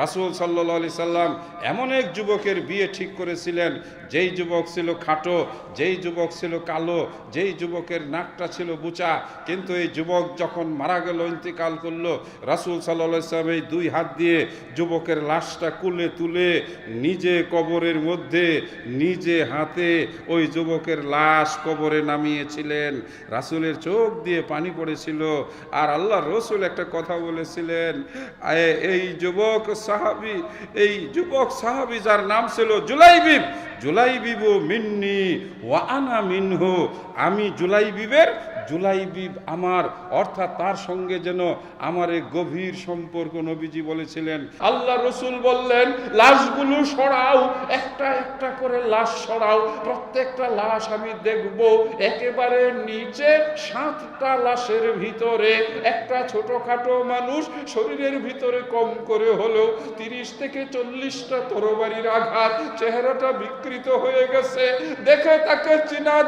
রাসুল সাল্লা সাল্লাম এমন এক যুবকের বিয়ে ঠিক করেছিলেন, যেই যুবক ছিল খাটো, যেই যুবক ছিল কালো, যেই যুবকের নাকটা ছিল বুচা। কিন্তু এই যুবক যখন মারা গেল, ইন্তিকাল করল, রাসুল সাল্লা সাল্লাম এই দুই হাত দিয়ে যুবকের লাশটা কুলে তুলে নিজে কবরের মধ্যে, নিজে হাতে ওই যুবকের লাশ কবরে নামিয়েছিলেন। রাসুলের চোখ দিয়ে পানি পড়েছিল। আর আল্লাহ রসুল একটা কথা বলেছিলেন এই যুবক সাহাবি, এই যুবক সাহাবি যার নাম ছিল জুলাইবিব জুলাইবিবু মিন্নি ওয়া আনা মিনহু। আমি জুলাইবিবের, জুলাইবিব আমার। অর্থাৎ তার সঙ্গে যেন আমার এক গভীর সম্পর্ক নবীজি বলেছিলেন। আল্লাহ রসুল বললেন, লাশগুলো সরাও, একটা একটা করে লাশ সরাও। প্রত্যেকটা লাশ আমি দেখব একেবারে নিচে সাতটা লাশের ভিতরে। একটা ছোটখাটো মানুষ শরীরের ভিতরে কম করে হলেও তিরিশ থেকে চল্লিশটা তরবারির আঘাত চেহারাটা বিকৃত হয়ে গেছে। দেখে তাকে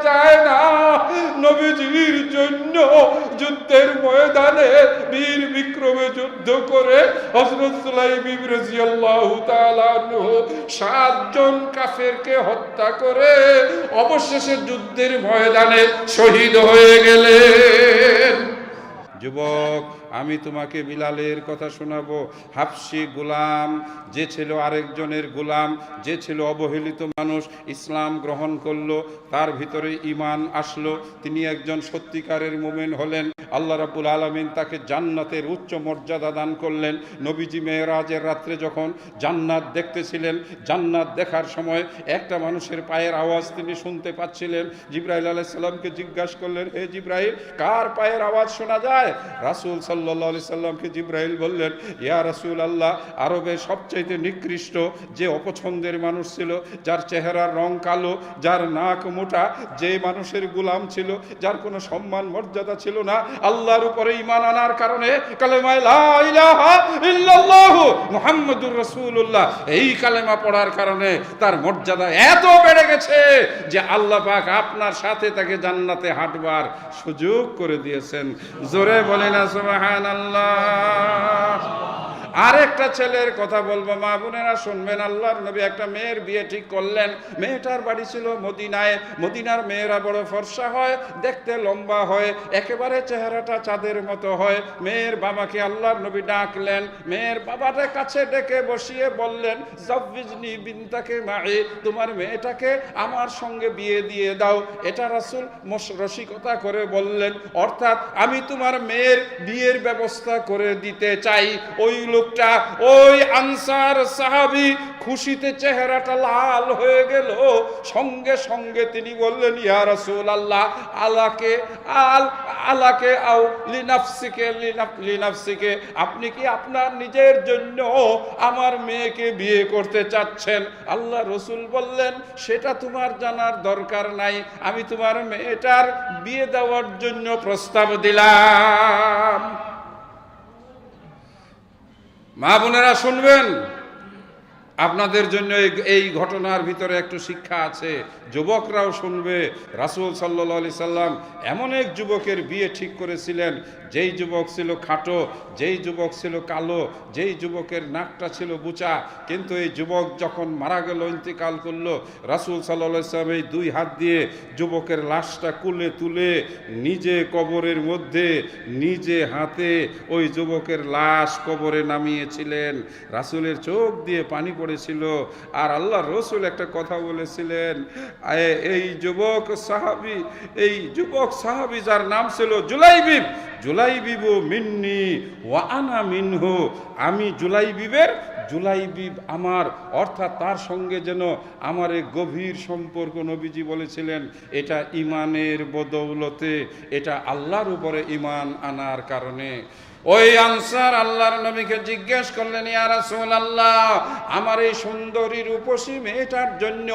যায় না। নবীজির জন্য যুদ্ধের ময়দানে বীর বিক্রমে যুদ্ধ করে সাতজন কাফেরকে হত্যা করে অবশেষে যুদ্ধের ময়দানে শহীদ হয়ে গেলেন। যুবক আমি তোমাকে বিলালের কথা শোনাবো। হাফসি গোলাম, যে ছিল আরেকজনের গোলাম, যে ছিল অবহেলিত মানুষ, ইসলাম গ্রহণ করল, তার ভিতরে ইমান আসলো। তিনি একজন সত্যিকারের মোমেন হলেন। আল্লাহ রাবুল আলমিন তাকে জান্নাতের উচ্চ মর্যাদা দান করলেন। নবীজি মেয়েরাজের রাত্রে যখন জান্নাত দেখতেছিলেন, জান্নাত দেখার সময় একটা মানুষের পায়ের আওয়াজ তিনি শুনতে পাচ্ছিলেন। জিব্রাইল আলাইসাল্লামকে জিজ্ঞাসা করলেন, হে জিব্রাইল, কার পায়ের আওয়াজ শোনা যায়? রাসূল সাল্লাহ আলি সাল্লামকে জিব্রাইল বললেন, ইয়া রাসূল আল্লাহ আরবের সবচাইতে নিকৃষ্ট যে অপছন্দের মানুষ ছিল, যার চেহারার রং কালো, যার নাক মোটা, যে মানুষের গুলাম ছিল, যার কোনো সম্মান মর্যাদা ছিল না, আল্লাহর উপরে ইমান আনার কারণে রাসূলুল্লাহ, এই কালেমা পড়ার কারণে তার মর্যাদা এত বেড়ে গেছে যে আল্লাহ পাক আপনার সাথে তাকে জান্নাতে হাঁটবার সুযোগ করে দিয়েছেন। জোরে বলে না সুবহানাল্লাহ। আরেকটা ছেলের কথা বলব, মা বোনেরা শুনবেন, আল্লাহর নবী একটা মেয়ের বিয়ে ঠিক করলেন। মেয়েটার বাড়ি ছিল মদিনায়। মদিনার মেয়েরা বড় ফর্সা হয়, দেখতে লম্বা হয়, একেবারে চেহারাটা চাঁদের মতো হয়। মেয়ের বাবাকে আল্লাহর নবী ডাকলেন, মেয়ের বাবাটা কাছে ডেকে বসিয়ে বললেন, জব্বিজনি বিনতাকে মায়ে, তোমার মেয়েটাকে আমার সঙ্গে বিয়ে দিয়ে দাও। এটা রাসূল রসিকতা করে বললেন, অর্থাৎ আমি তোমার মেয়ের বিয়ের ব্যবস্থা করে দিতে চাই। ওই লোকটা, ওই আনসার সাহাবি খুশিতে চেহারাটা লাল হয়ে গেল। সঙ্গে সঙ্গে তিনি বললেন, ইয়া রাসূল আল্লাহ আলাকে, আল, আলাকে আও লিনাফসিকে লিনাফসিকে, আপনি কি আপনার নিজের জন্য আমার মেয়েকে বিয়ে করতে চাচ্ছেন? আল্লাহ রসুল বললেন, সেটা তোমার জানার দরকার নাই। আমি তোমার মেয়েটার বিয়ে দেওয়ার জন্য প্রস্তাব দিলাম। মা বোনেরা শুনবেন। আপনাদের জন্য এই- ঘটনার ভিতরে একটু শিক্ষা আছে। যুবকরাও শুনবে। রাসূল সাল্লাহ আলি সাল্লাম এমন এক যুবকের বিয়ে ঠিক করেছিলেন। যেই যুবক ছিল খাটো, যেই যুবক ছিল কালো, যেই যুবকের নাকটা ছিল বুচা, কিন্তু এই যুবক যখন মারা গেল, ইন্তেকাল করল, রাসূল সাল্লাহ সাল্লাম এই দুই হাত দিয়ে যুবকের লাশটা কুলে তুলে নিজে কবরের মধ্যে, নিজে হাতে ওই যুবকের লাশ কবরে নামিয়েছিলেন। রাসূলের চোখ দিয়ে পানি পড়েছিল। আর আল্লাহ রসুল একটা কথা বলেছিলেন এই যুবক সাহাবি, এই যুবক সাহাবি যার নাম ছিল জুলাইবিব, জুলাইবিবু মিন্নি ওয়া আনা মিনহু, আমি জুলাইবিবের, জুলাইবিব আমার, অর্থাৎ তার সঙ্গে যেন আমার এক গভীর সম্পর্ক নবীজি বলেছিলেন, এটা ইমানের বদৌলতে, এটা আল্লাহর উপরে ইমান আনার কারণে। ওই আনসার আল্লাহর নবীকে জিজ্ঞেস করলেন, ইয়া রাসূলুল্লাহ, আমার এই সুন্দরী রূপসী মেয়েটার জন্য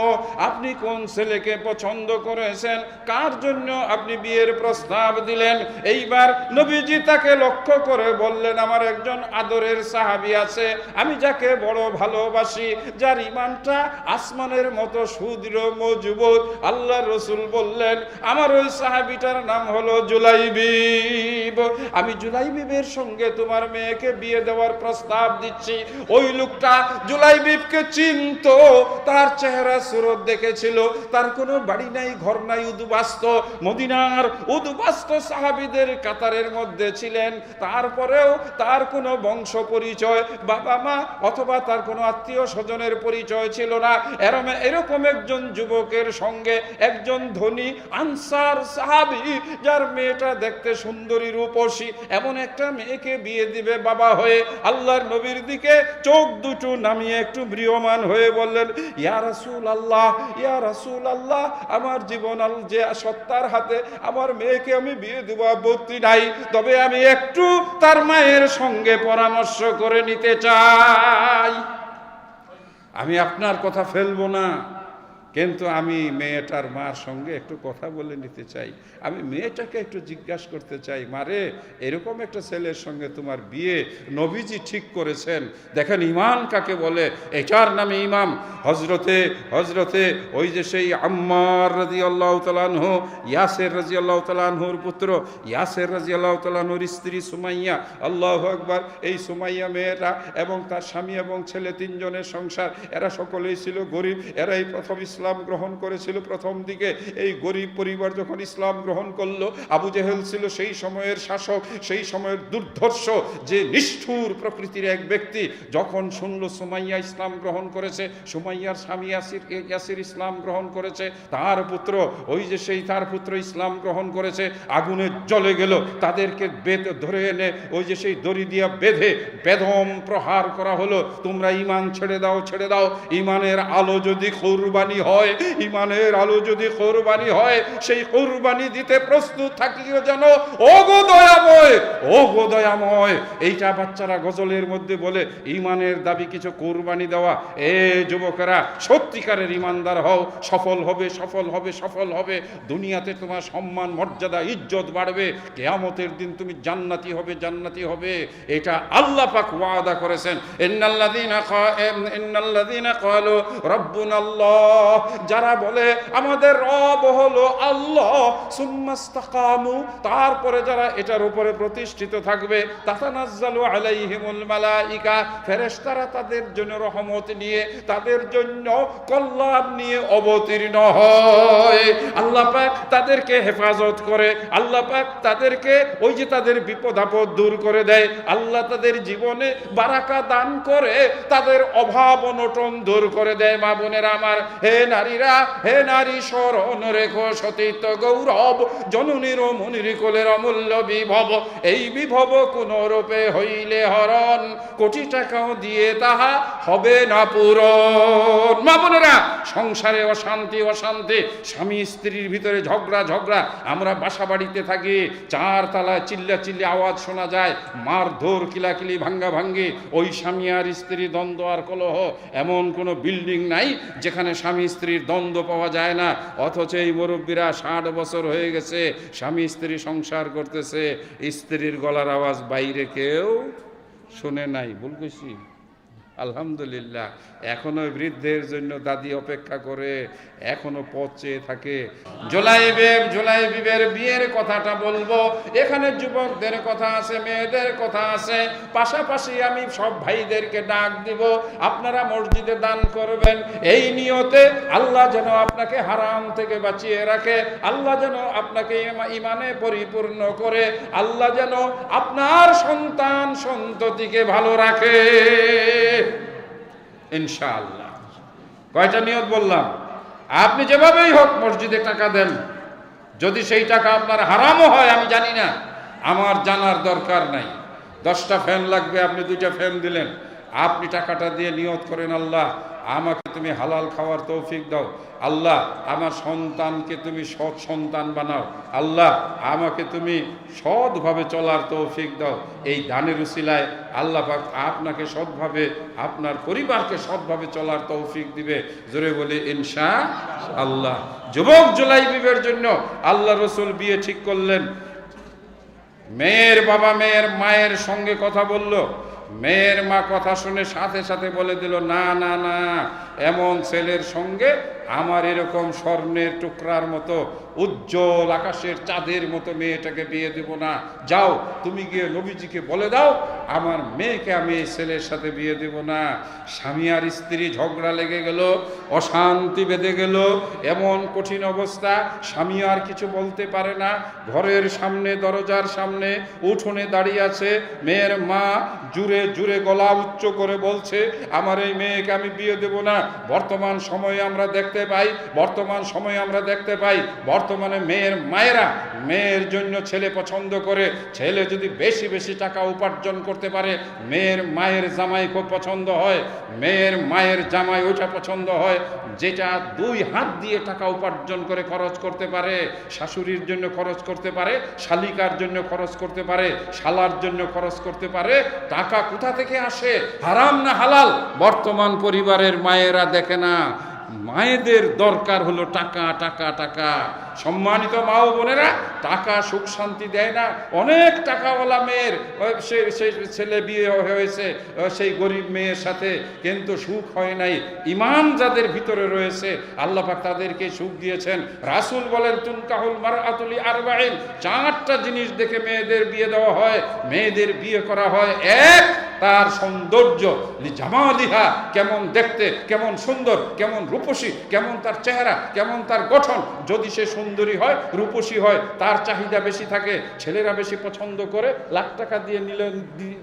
আপনি কোন ছেলেকে পছন্দ করেছেন? কার জন্য আপনি বিয়ের প্রস্তাব দিলেন? এইবার নবীজি তাকে লক্ষ্য করে বললেন, আমার একজন আদরের সাহাবী আছে, আমি যাকে বড় ভালোবাসি, যার ইমানটা আসমানের মতো সুদৃঢ়, মজবুত। আল্লাহ রসুল বললেন, আমার ওই সাহাবিটার নাম হলো জুলাইবিব আমি জুলাইবিবের সঙ্গে তোমার মেয়েকে বিয়ে দেওয়ার প্রস্তাব দিচ্ছি। ওই লোকটা জুলাইবিবকে চিনত, তার চেহারা সুরত দেখেছিল, তার কোনো বাড়ি নাই, ঘর নাই, উদুবাস্ত। মদিনার উদুবাস্ত সাহাবিদের কাতারের মধ্যে ছিলেন। তারপরেও তার কোনো বংশ পরিচয়, বাবা মা অথবা তার কোনো আত্মীয় স্বজনের পরিচয় ছিল না। এরম, এরকম একজন যুবকের সঙ্গে একজন ধনী আনসার সাহাবি, যার মেয়েটা দেখতে সুন্দরী রূপসী, এমন একটা মেয়েকে বিয়ে দিবে বাবা হয়ে আল্লাহর নবীর দিকে চোখ দুটো নামিয়ে একটু ম্রিয়মান হয়ে বললেন, ইয়া রাসূল আল্লাহ ইয়া রাসূল আল্লাহ আমার জীবন যে সত্তার হাতে আমার মেয়েকে আমি বিয়ে দেবো আপত্তি নাই, তবে আমি একটু তার মায়ের সঙ্গে পরামর্শ করে নিতে চাই। আমি আপনার কথা ফেলব না। কিন্তু আমি মেয়েটার মার সঙ্গে একটু কথা বলে নিতে চাই। আমি মেয়েটাকে একটু জিজ্ঞাসা করতে চাই মারে এরকম একটা ছেলের সঙ্গে তোমার বিয়ে নবীজি ঠিক করেছেন। দেখেন ইমান কাকে বলে? এটার নামে ইমাম। হজরতে হজরতে ওই যে সেই আম্মার রাজি আল্লাহ তালানহ ইয়াসের রাজি আল্লাহ তালানহুর পুত্র, ইয়াসের রাজি আল্লাহ তালানহুর স্ত্রী সুমাইয়া, আল্লাহ আকবার। এই সুমাইয়া মেয়েরা এবং তার স্বামী এবং ছেলে তিনজনের সংসার, এরা সকলেই ছিল গরিব, এরাই প্রথম গ্রহণ করেছিল প্রথম দিকে, এই গরিব পরিবার যখন ইসলাম গ্রহণ করল, আবু জেহেল ছিল সেই সময়ের শাসক, সেই সময়ের দুর্ধর্ষ, যে নিষ্ঠুর প্রকৃতির এক ব্যক্তি। যখন শুনলো সুমাইয়া ইসলাম গ্রহণ করেছে, সুমাইয়ার স্বামী ইয়াসির ইয়াসির ইসলাম গ্রহণ করেছে, তার পুত্র, ওই যে সেই তার পুত্র ইসলাম গ্রহণ করেছে, আগুনে জ্বলে গেল, তাদেরকে বেদ ধরে এনে, ওই যে সেই দড়ি দিয়া বেঁধে বেদম প্রহার করা হলো, তোমরা ইমান ছেড়ে দাও ছেড়ে দাও ইমানের আলো যদি কোরবানি হয় ইমানের আলো যদি কোরবানি হয়, সেই কোরবানি দিতে প্রস্তুত থাকিও যেন ও গো দয়াময় ও গো দয়াময়। এইটা বাচ্চারা গজলের মধ্যে বলে ইমানের দাবি কিছু কোরবানি দেওয়া। এ যুবকেরা, সত্যিকারের ইমানদার হও, সফল হবে সফল হবে সফল হবে। দুনিয়াতে তোমার সম্মান, মর্যাদা, ইজ্জত বাড়বে। কেয়ামতের দিন তুমি জান্নাতি হবে জান্নাতি হবে। এটা আল্লাহ পাক ওয়াদা করেছেন। ইম- ইন্নাল্লাযীনা ক্বালু, রাব্বুনাল্লাহ। যারা বলে, আমাদের রব হলো আল্লাহ সুম্মাস্তাকামু তারপরে যারা এটার উপরে প্রতিষ্ঠিত থাকবে, তাতানাজ্জালু আলাইহিমুল মালাইকা, ফেরেশতারা তাদের জন্য রহমত নিয়ে, তাদের জন্য কল্যাণ নিয়ে অবতীর্ণ হয়। আল্লাহ পাক তাদেরকে হেফাজত করে, আল্লাহ পাক তাদেরকে ওই যে তাদের বিপদ আপদ দূর করে দেয়, আল্লাহ তাদের জীবনে বারাকা দান করে, তাদের অভাব অনটন দূর করে দেয়, মা বোনেরা আমার। হে নারীরা, হে নারী স্মরণ রেখো সতীত্ব গৌরব, জননীর মনির কোলের অমূল্য বিভব। এই বিভব কোন রূপে হইলে হরণ? কোটি টাকাও দিয়ে তাহা হবে না পূরণ। মা বোনেরা, সংসারে অশান্তি অশান্তি, স্বামী স্ত্রীর ভিতরে ঝগড়া ঝগড়া। আমরা বাসা বাড়িতে থাকি, চার তলায় চিল্লা চিল্লি আওয়াজ শোনা যায়, মার ধর, কিলাকিলি, ভাঙ্গা ভাঙ্গি। ওই স্বামী আর স্ত্রী, দ্বন্দ্ব আর কলহ, এমন কোনো বিল্ডিং নাই যেখানে স্বামী স্ত্রীর দ্বন্দ্ব পাওয়া যায় না। অথচ এই মুরব্বীরা ষাট বছর হয়ে গেছে, স্বামী স্ত্রী সংসার করতেছে, স্ত্রীর গলার আওয়াজ বাইরে কেউ শুনে নাই। ভুল আলহামদুলিল্লাহ। এখনও বৃদ্ধের জন্য দাদি অপেক্ষা করে এখনও পথ চেয়ে থাকে। জুলাই বেব, জুলাই বিবের বিয়ের কথাটা বলব। এখানে যুবকদের কথা আছে, মেয়েদের কথা আছে। পাশাপাশি আমি সব ভাইদেরকে ডাক দিব। আপনারা মসজিদে দান করবেন। এই নিয়তে আল্লাহ যেন আপনাকে হারাম থেকে বাঁচিয়ে রাখে। আল্লাহ যেন আপনাকে ইমা- ইমানে পরিপূর্ণ করে। আল্লাহ যেন আপনার সন্তান সন্ততিকে ভালো রাখে। ইনশাআল্লাহ। কয়টা নিয়ত বললাম? আপনি যেভাবেই হোক মসজিদে টাকা দেন, যদি সেই টাকা আপনার হারামও হয়, আমি জানি না। আমার জানার দরকার নাই। দশটা ফ্যান লাগবে, আপনি দুইটা ফ্যান দিলেন। আপনি টাকাটা দিয়ে নিয়ত করেন আল্লাহ। আমাকে তুমি হালাল খাওয়ার তৌফিক দাও। আল্লাহ, আমার সন্তানকে তুমি সৎ সন্তান বানাও। আল্লাহ, আমাকে তুমি সৎভাবে চলার তৌফিক দাও। এই দানের উসিলায় আল্লাহ আপনাকে সৎভাবে, আপনার পরিবারকে সৎভাবে চলার তৌফিক দিবে। জোরে বলি, ইনশা আল্লাহ। যুবক জুলাই বিবের জন্য আল্লাহ রসুল বিয়ে ঠিক করলেন। মেয়ের বাবা মেয়ের মায়ের সঙ্গে কথা বলল। মেয়ের মা কথা শুনে সাথে সাথে বলে দিল না না না এমন ছেলের সঙ্গে আমার এরকম স্বর্ণের টুকরার মতো উজ্জ্বল আকাশের চাঁদের মতো মেয়েটাকে বিয়ে দেব না। যাও, তুমি গিয়ে নবীজিকে বলে দাও, আমার মেয়েকে আমি এই ছেলের সাথে বিয়ে দেব না। স্বামী আর স্ত্রী ঝগড়া লেগে গেল, অশান্তি বেঁধে গেল, এমন কঠিন অবস্থা স্বামী আর কিছু বলতে পারে না। ঘরের সামনে, দরজার সামনে উঠোনে দাঁড়িয়ে আছে, মেয়ের মা জুড়ে জুড়ে গলা উচ্চ করে বলছে, আমার এই মেয়েকে আমি বিয়ে দেব না। বর্তমান সময়ে আমরা দেখতে পাই, বর্তমান সময়ে আমরা দেখতে পাই, বর্তমানে মেয়ের মায়েরা মেয়ের জন্য ছেলে পছন্দ করে, ছেলে যদি বেশি বেশি টাকা উপার্জন করতে পারে, মেয়ের মায়ের জামাই খুব পছন্দ হয়, মেয়ের মায়ের জামাই ওইটা পছন্দ হয়, যেটা দুই হাত দিয়ে টাকা উপার্জন করে খরচ করতে পারে, শাশুড়ির জন্য খরচ করতে পারে, শালিকার জন্য খরচ করতে পারে, শালার জন্য খরচ করতে পারে, টাকা কোথা থেকে আসে? হারাম না হালাল? বর্তমান পরিবারের মায়েরা দেখে না। মায়েদের দরকার হলো টাকা টাকা টাকা। সম্মানিত মা ও বোনেরা, টাকা সুখ শান্তি দেয় না। অনেক টাকাওয়ালা মেয়ের ছেলে বিয়ে হয়েছে সেই গরিব মেয়ের সাথে কিন্তু সুখ হয় নাই। ইমান যাদের ভিতরে রয়েছে আল্লাপাক তাদেরকে সুখ দিয়েছেন। রাসূল বলেন, তুনকাহুল মারআতুলি আরবাইন। চারটা জিনিস দেখে মেয়েদের বিয়ে দেওয়া হয়, মেয়েদের বিয়ে করা হয়। এক, তার সৌন্দর্য। জামালিহা, কেমন দেখতে, কেমন সুন্দর, কেমন রূপসী, কেমন তার চেহারা, কেমন তার গঠন। যদি সে সুন্দরী হয়, রূপসী হয়, তার চাহিদা বেশি থাকে, ছেলেরা বেশি পছন্দ করে, লাখ টাকা দিয়ে নিলে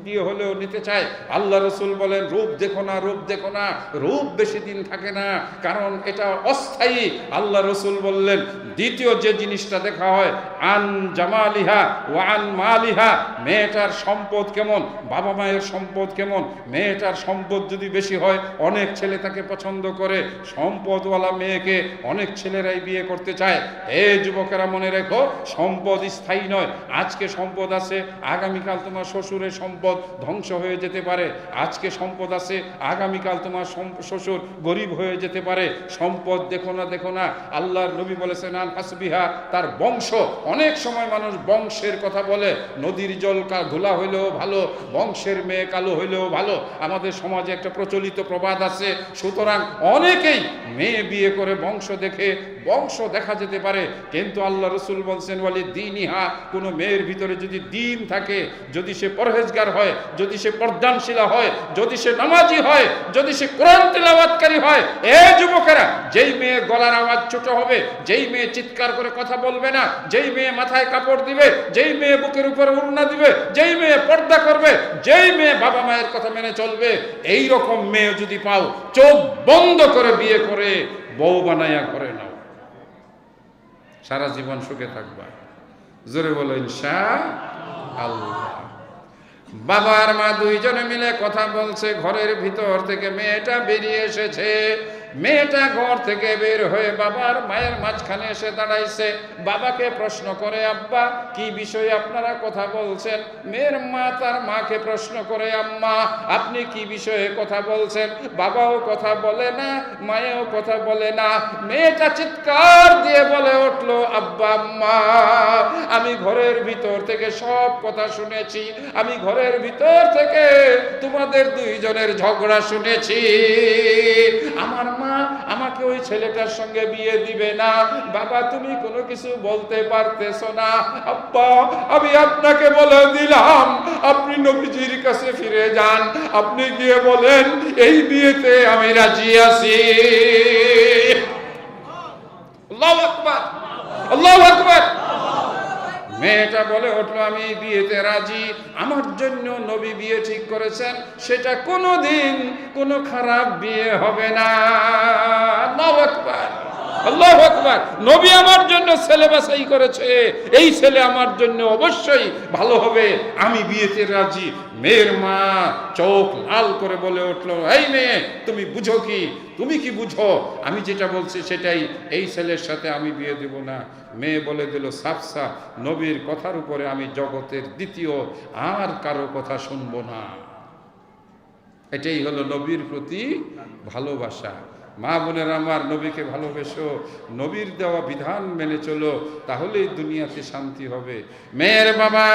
দিয়ে হলেও নিতে চায়। আল্লাহ রসুল বলেন, রূপ দেখো না, রূপ দেখো না, রূপ বেশি দিন থাকে না, কারণ এটা অস্থায়ী। আল্লাহ রসুল বললেন, দ্বিতীয় যে জিনিসটা দেখা হয়, আন জামালিহা ওয়ান মালিহা, মেয়েটার সম্পদ কেমন, বাবা মায়ের সম্পদ কেমন, মেয়েটার সম্পদ যদি বেশি হয়, অনেক ছেলে তাকে পছন্দ করে, সম্পদওয়ালা মেয়েকে অনেক ছেলেরাই বিয়ে করতে চায়। এ যুবকেরা মনে রেখো, সম্পদ স্থায়ী নয়। আজকে সম্পদ আছে, আগামীকাল তোমার শ্বশুরের সম্পদ ধ্বংস হয়ে যেতে পারে। আজকে সম্পদ আছে, আগামীকাল তোমার শ্বশুর গরিব হয়ে যেতে পারে। সম্পদ দেখো না দেখো না। আল্লাহর নবী বলেছেন আল হাসবিহা তার বংশ। অনেক সময় মানুষ বংশের কথা বলে। নদীর জল ধুলা হইলেও ভালো, বংশের মেয়ে কালো হইলেও ভালো। আমাদের সমাজে একটা প্রচলিত প্রবাদ আছে। সুতরাং অনেকেই মেয়ে বিয়ে করে বংশ দেখে বংশ দেখা যেতে পারে। কিন্তু আল্লাহ রসুল বলছেন বলে দিন ইহা কোনো মেয়ের ভিতরে যদি দিন থাকে, যদি সে পরহেজগার হয়, যদি সে পর্দানশীলা হয়, যদি সে নামাজি হয়, যদি সে কোরআন তেলাওয়াতকারী হয়, এ যুবকেরা, যেই মেয়ে গলার আওয়াজ ছোট হবে, যেই মেয়ে চিৎকার করে কথা বলবে না, যেই মেয়ে মাথায় কাপড় দিবে, যেই মেয়ে বুকের উপরে উড়না দিবে, যেই মেয়ে পর্দা করবে, যেই মেয়ে বাবা মায়ের কথা মেনে চলবে এই রকম মেয়ে যদি পাও, চোখ বন্ধ করে বিয়ে করে, বউ বানাইয়া করে নাও। সারা জীবন সুখে থাকবা। জোরে বলো ইনশা আল্লাহ বাবা আর মা দুইজনে মিলে কথা বলছে, ঘরের ভিতর থেকে মেয়েটা বেরিয়ে এসেছে। মেয়েটা ঘর থেকে বের হয়ে বাবার মায়ের মাঝখানে এসে দাঁড়াইছে। বাবাকে প্রশ্ন করে, আব্বা, কি বিষয়ে আপনারা কথা বলছেন? মেয়ের মা তার মাকে প্রশ্ন করে, আম্মা, আপনি কি বিষয়ে কথা বলছেন? বাবাও কথা বলে না, মায়েও কথা বলে না। মেয়েটা চিৎকার দিয়ে বলে উঠল, আব্বা, আম্মা, আমি ঘরের ভিতর থেকে সব কথা শুনেছি। আমি ঘরের ভিতর থেকে তোমাদের দুইজনের ঝগড়া শুনেছি। আমার মা আমাকে ওই ছেলেটার সঙ্গে বিয়ে দিবে না। বাবা, তুমি কোনো কিছু বলতে পারতেছো না। আব্বা, আমি আপনাকে বলে দিলাম, আপনি নবীজির কাছে ফিরে যান। আপনি গিয়ে বলেন, এই বিয়েতে আমি রাজি আছি। আল্লাহু আকবার। আল্লাহু আকবার। মেয়েটা বলে উঠল, আমি বিয়েতে রাজি। আমার জন্য নবী বিয়ে ঠিক করেছেন। সেটা কোনোদিন কোনো খারাপ বিয়ে হবে না। আকবার। আল্লাহু আকবার। নবী আমার জন্য ছেলে বাছাই করেছে। এই ছেলে আমার জন্য অবশ্যই ভালো হবে। আমি বিয়েতে রাজি। মেয়ের মা চোখ লাল করে বলে এই মেয়ে, তুমি বুঝো কি? তুমি কি বুঝো? আমি যেটা বলছি সেটাই, এই ছেলের সাথে আমি বিয়ে দেব না। মেয়ে বলে দিল, সাফ সাফ নবীর কথার উপরে আমি জগতের দ্বিতীয় আর কারও কথা শুনব না। এটাই হলো নবীর প্রতি ভালোবাসা। মা বোনের আমার নবীকে ভালোবেসো, নবীর দেওয়া বিধান মেনে চলো, তাহলেই দুনিয়াতে শান্তি হবে। মেয়ের বাবা,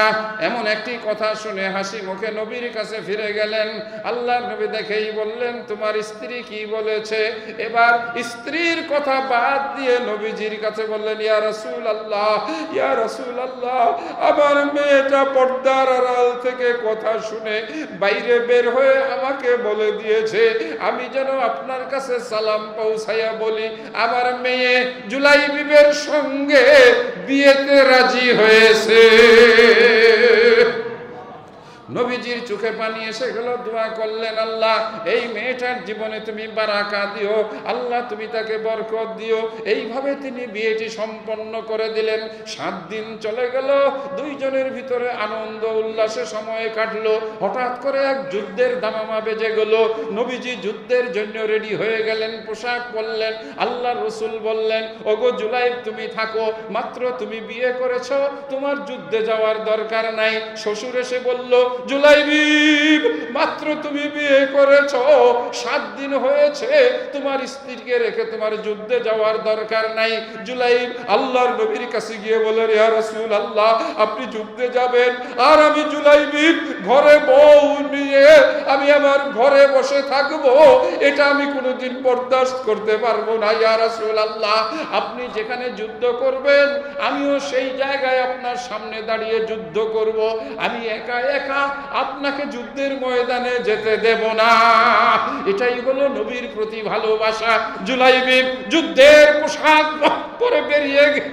এমন একটি কথা শুনে হাসি মুখে নবীর কাছে ফিরে গেলেন। আল্লাহর নবী দেখেই বললেন, তোমার স্ত্রী কি বলেছে? এবার স্ত্রীর কথা বাদ দিয়ে নবীজির কাছে বললেন, ইয়া রসুল আল্লাহ ইয়া রসুল আল্লাহ আমার মেয়েটা পর্দার আড়াল থেকে কথা শুনে বাইরে বের হয়ে আমাকে বলে দিয়েছে, আমি যেন আপনার কাছে সালাম পৌঁছাইয়া বলি আমার মেয়ে জুলাই বিবের সঙ্গে বিয়েতে রাজি হয়েছে। নবীজির চোখে পানি এসে গেল, দোয়া করলেন আল্লাহ, এই মেয়েটার জীবনে তুমি বারাকা দিও, আল্লাহ তুমি তাকে বরকত দিও। এইভাবে তিনি বিয়েটি সম্পন্ন করে দিলেন। সাত দিন চলে গেল, দুইজনের ভিতরে আনন্দ, উল্লাসে সময় কাটলো। হঠাৎ করে এক যুদ্ধের দামামা বেজে গেল। নবীজি যুদ্ধের জন্য রেডি হয়ে গেলেন, পোশাক পরলেন আল্লাহ রসুল বললেন, ওগো জুলাই তুমি থাকো, মাত্র তুমি বিয়ে করেছ, তোমার যুদ্ধে যাওয়ার দরকার নাই। শ্বশুর এসে বলল জুলাইবিব মাত্র তুমি বিয়ে করেছ, সাত দিন হয়েছে, তোমার স্ত্রীকে রেখে তোমার যুদ্ধে যাওয়ার দরকার নাই। জুলাইব আল্লাহর নবীর কাছে গিয়ে আল্লাহ আপনি যুদ্ধে যাবেন, আর আমি জুলাইবিব ঘরে বউ নিয়ে আমি আমার ঘরে বসে থাকব, এটা আমি কোনোদিন বরদাস্ত করতে পারব না, ইয়া রাসূল আল্লাহ আপনি যেখানে যুদ্ধ করবেন, আমিও সেই জায়গায় আপনার সামনে দাঁড়িয়ে যুদ্ধ করব। আমি একা একা আপনাকে যুদ্ধের ময়দানে যেতে দেব না। এটাই হলো নবীর প্রতি ভালোবাসা। জুলাইবি যুদ্ধের পোশাক পরে বেরিয়ে গেল।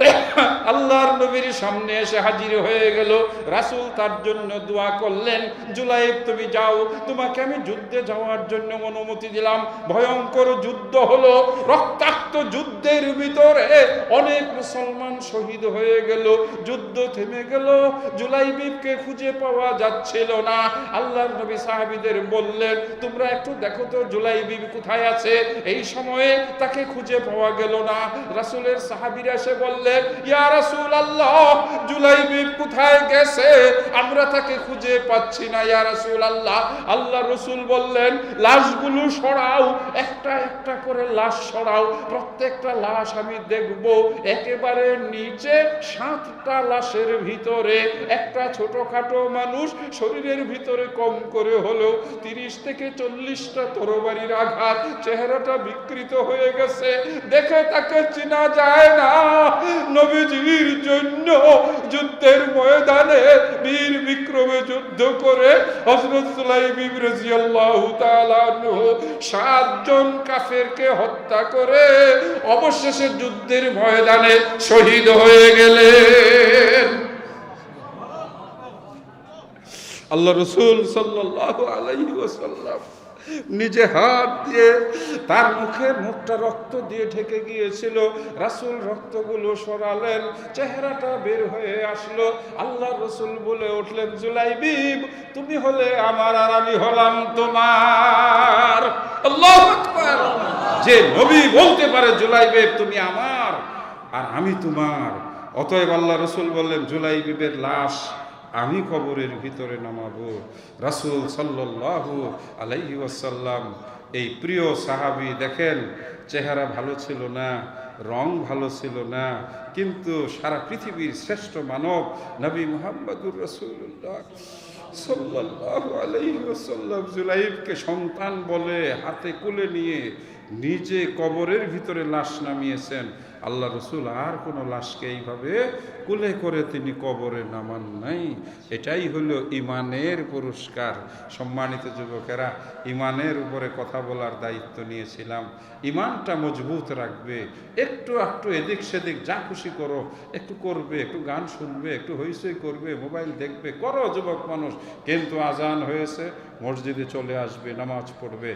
আল্লাহর নবীর সামনে এসে হাজির হয়ে গেল। রাসূল তার জন্য দোয়া করলেন, জুলাইব, তুমি যাও। তোমাকে আমি যুদ্ধে যাওয়ার জন্য অনুমতি দিলাম। ভয়ঙ্কর যুদ্ধ হলো। রক্তাক্ত যুদ্ধের ভিতরে অনেক মুসলমান শহীদ হয়ে গেল। যুদ্ধ থেমে গেল। জুলাইবিবকে খুঁজে পাওয়া যাচ্ছিল না। আল্লাহর নবী সাহাবীদের বললেন, তোমরা একটু দেখো তো জুলাইবিব কোথায় আছে। এই সময়ে তাকে খুঁজে পাওয়া গেল না। রাসূলের সাহাবিরা এসে বললেন ইয়া রাসূলুল্লাহ, জুলাইবিব কোথায় গেছে? আমরা তাকে খুঁজে পাচ্ছি না, ইয়া রাসূলুল্লাহ। আল্লাহ রসুল বললেন, লাশগুলো সরাও, একটা একটা করে লাশ সরাও, প্রত্যেকটা লাশ আমি দেখব। একেবারে নিচে সাতটা লাশের ভিতরে, একটা ছোটখাটো মানুষ শরীরের ভিতরে কম করে হলেও তিরিশ থেকে চল্লিশটা তরবারির আঘাত, চেহারাটা বিকৃত হয়ে গেছে, দেখে তাকে চেনা যায় না। নবীজির জন্য যুদ্ধের ময়দানে বীর বিক্রমে যুদ্ধ করে হযরত সুলাইম রাদিয়াল্লাহু তাআলা সাতজন কাফেরকে হত্যা করে অবশেষে যুদ্ধের ময়দানে শহীদ হয়ে গেলেন। আল্লাহ রসুল সাল্লাল্লাহু আলাইহি ওয়াসাল্লাম। নিজে হাত দিয়ে তার মুখের মুখটা রক্ত দিয়ে ঢেকে গিয়েছিল। রাসূল রক্তগুলো সরালেন, চেহারাটা বের হয়ে আসলো। আল্লাহ রসুল বলে উঠলেন জুলাইবিব তুমি হলে আমার আর আমি হলাম তোমার। যে নবী বলতে পারে জুলাইবিব তুমি আমার আর আমি তোমার। অতএব আল্লাহ রসুল বললেন জুলাইবিবের লাশ আমি কবরের ভিতরে নামাবো। রাসূল সাল্লাল্লাহু আলাইহি ওয়াসাল্লাম, এই প্রিয় সাহাবী দেখেন, চেহারা ভালো ছিল না, রং ভালো ছিল না, কিন্তু সারা পৃথিবীর শ্রেষ্ঠ মানব নবী মোহাম্মদুর রসুল্লাহ সাল্লাল্লাহু আলাইহি ওয়াসাল্লাম জুলাইবকে সন্তান বলে হাতে কুলে নিয়ে নিজে কবরের ভিতরে লাশ নামিয়েছেন। আল্লাহ রসুল আর কোনো লাশকে এইভাবে কুলে করে তিনি কবরে নামান নাই। এটাই হলো ইমানের পুরস্কার। সম্মানিত যুবকেরা, ইমানের উপরে কথা বলার দায়িত্ব নিয়েছিলাম। ইমানটা মজবুত রাখবে। একটু একটু এদিক সেদিক যা খুশি করো। একটু করবে, একটু গান শুনবে, একটু হইসই করবে, মোবাইল দেখবে। করো, যুবক মানুষ। কিন্তু আজান হয়েছে, মসজিদে চলে আসবে, নামাজ পড়বে।